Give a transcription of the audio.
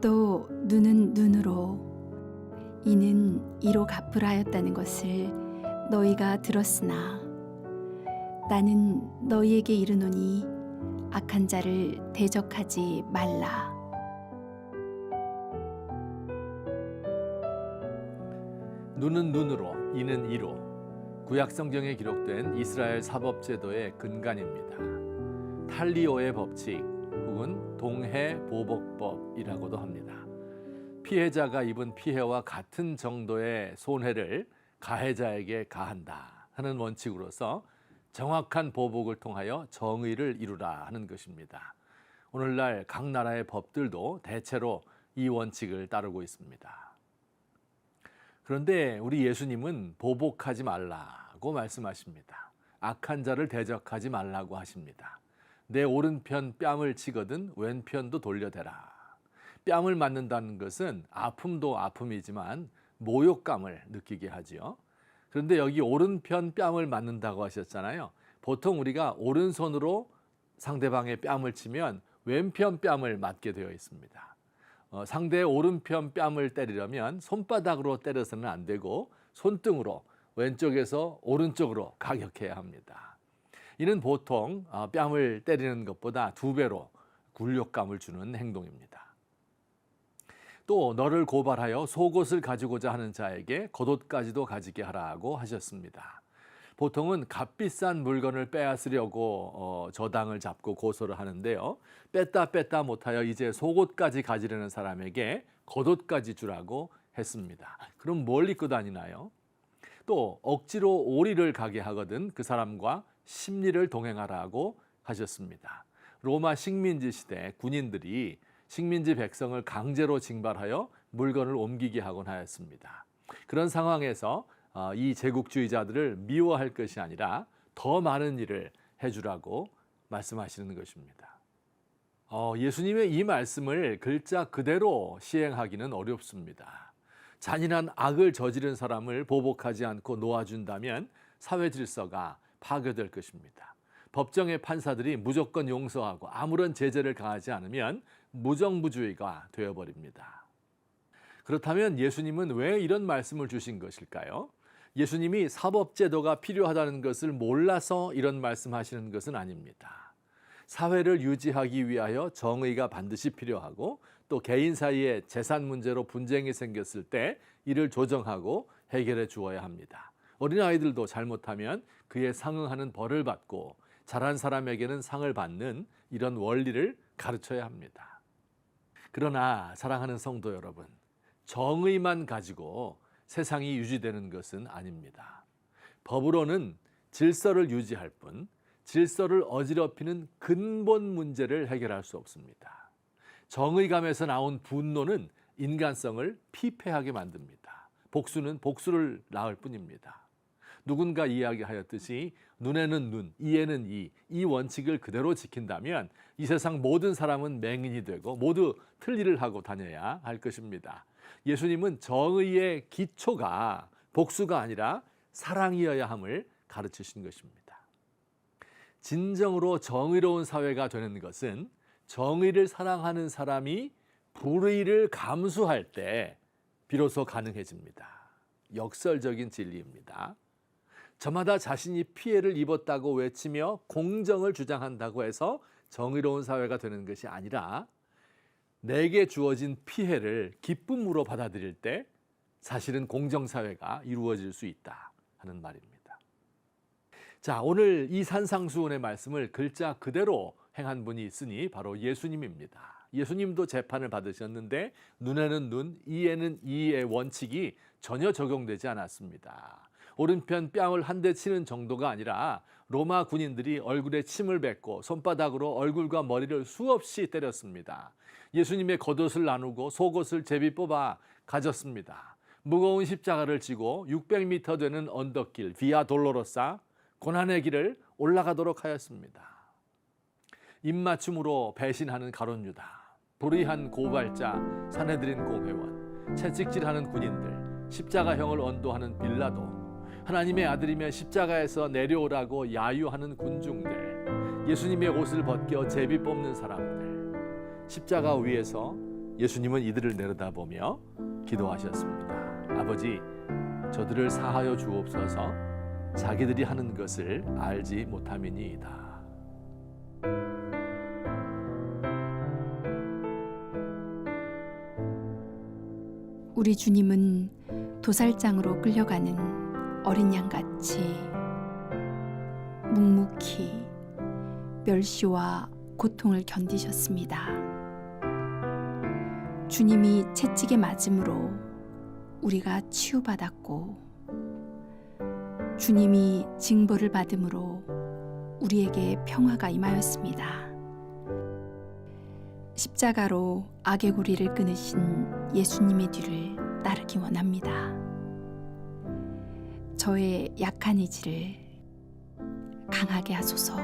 또 눈은 눈으로 이는 이로 갚으라 하였다는 것을 너희가 들었으나 나는 너희에게 이르노니 악한 자를 대적하지 말라 눈은 눈으로, 이는 이로. 구약 성경에 기록된 이스라엘 사법 제도의 근간입니다. 탈리오의 법칙 혹은 동해 보복법이라고도 합니다. 피해자가 입은 피해와 같은 정도의 손해를 가해자에게 가한다 하는 원칙으로서 정확한 보복을 통하여 정의를 이루라 하는 것입니다. 오늘날 각 나라의 법들도 대체로 이 원칙을 따르고 있습니다. 그런데 우리 예수님은 보복하지 말라고 말씀하십니다. 악한 자를 대적하지 말라고 하십니다. 내 오른편 뺨을 치거든 왼편도 돌려대라. 뺨을 맞는다는 것은 아픔도 아픔이지만 모욕감을 느끼게 하지요. 그런데 여기 오른편 뺨을 맞는다고 하셨잖아요. 보통 우리가 오른손으로 상대방의 뺨을 치면 왼편 뺨을 맞게 되어 있습니다. 어, 상대의 오른편 뺨을 때리려면 손바닥으로 때려서는 안 되고 손등으로 왼쪽에서 오른쪽으로 가격해야 합니다. 이는 보통 어, 뺨을 때리는 것보다 두 배로 굴욕감을 주는 행동입니다. 또 너를 고발하여 속옷을 가지고자 하는 자에게 겉옷까지도 가지게 하라고 하셨습니다. 보통은 값비싼 물건을 빼앗으려고 어, 저당을 잡고 고소를 하는데요. 뺐다 뺐다 못하여 이제 속옷까지 가지려는 사람에게 겉옷까지 주라고 했습니다. 그럼 뭘 입고 다니나요? 또 억지로 오리를 가게 하거든 그 사람과 심리를 동행하라고 하셨습니다. 로마 식민지 시대 군인들이 식민지 백성을 강제로 징발하여 물건을 옮기게 하곤 하였습니다. 그런 상황에서 어, 이 제국주의자들을 미워할 것이 아니라 더 많은 일을 해주라고 말씀하시는 것입니다. 어, 예수님의 이 말씀을 글자 그대로 시행하기는 어렵습니다. 잔인한 악을 저지른 사람을 보복하지 않고 놓아준다면 사회 질서가 파괴될 것입니다. 법정의 판사들이 무조건 용서하고 아무런 제재를 가하지 않으면 무정부주의가 되어버립니다. 그렇다면 예수님은 왜 이런 말씀을 주신 것일까요? 예수님이 사법제도가 필요하다는 것을 몰라서 이런 말씀하시는 것은 아닙니다. 사회를 유지하기 위하여 정의가 반드시 필요하고 또 개인 사이에 재산 문제로 분쟁이 생겼을 때 이를 조정하고 해결해 주어야 합니다. 어린아이들도 잘못하면 그에 상응하는 벌을 받고 잘한 사람에게는 상을 받는 이런 원리를 가르쳐야 합니다. 그러나 사랑하는 성도 여러분, 정의만 가지고 세상이 유지되는 것은 아닙니다. 법으로는 질서를 유지할 뿐 질서를 어지럽히는 근본 문제를 해결할 수 없습니다. 정의감에서 나온 분노는 인간성을 피폐하게 만듭니다. 복수는 복수를 낳을 뿐입니다. 누군가 이야기하였듯이 눈에는 눈, 이에는 이, 이 원칙을 그대로 지킨다면 이 세상 모든 사람은 맹인이 되고 모두 틀리를 하고 다녀야 할 것입니다. 예수님은 정의의 기초가 복수가 아니라 사랑이어야 함을 가르치신 것입니다. 진정으로 정의로운 사회가 되는 것은 정의를 사랑하는 사람이 불의를 감수할 때 비로소 가능해집니다. 역설적인 진리입니다. 저마다 자신이 피해를 입었다고 외치며 공정을 주장한다고 해서 정의로운 사회가 되는 것이 아니라 내게 주어진 피해를 기쁨으로 받아들일 때 사실은 공정사회가 이루어질 수 있다 하는 말입니다. 자, 오늘 이 산상수훈의 말씀을 글자 그대로 행한 분이 있으니 바로 예수님입니다. 예수님도 재판을 받으셨는데 눈에는 눈, 이에는 이의 원칙이 전혀 적용되지 않았습니다. 오른편 뺨을 한 대 치는 정도가 아니라 로마 군인들이 얼굴에 침을 뱉고 손바닥으로 얼굴과 머리를 수없이 때렸습니다. 예수님의 겉옷을 나누고 속옷을 제비 뽑아 가졌습니다. 무거운 십자가를 지고 600m 되는 언덕길 비아 돌로로사 고난의 길을 올라가도록 하였습니다. 입맞춤으로 배신하는 가론유다, 불의한 고발자 사내들인 공회원, 채찍질하는 군인들, 십자가형을 언도하는 빌라도, 하나님의 아들이면 십자가에서 내려오라고 야유하는 군중들, 예수님의 옷을 벗겨 제비 뽑는 사람들, 십자가 위에서 예수님은 이들을 내려다보며 기도하셨습니다. 아버지, 저들을 사하여 주옵소서. 자기들이 하는 것을 알지 못함이니이다. 우리 주님은 도살장으로 끌려가는 어린 양같이 묵묵히 멸시와 고통을 견디셨습니다. 주님이 채찍에 맞음으로 우리가 치유받았고 주님이 징벌을 받음으로 우리에게 평화가 임하였습니다. 십자가로 악의 고리를 끊으신 예수님의 뒤를 따르기 원합니다. 저의 약한 의지를 강하게 하소서.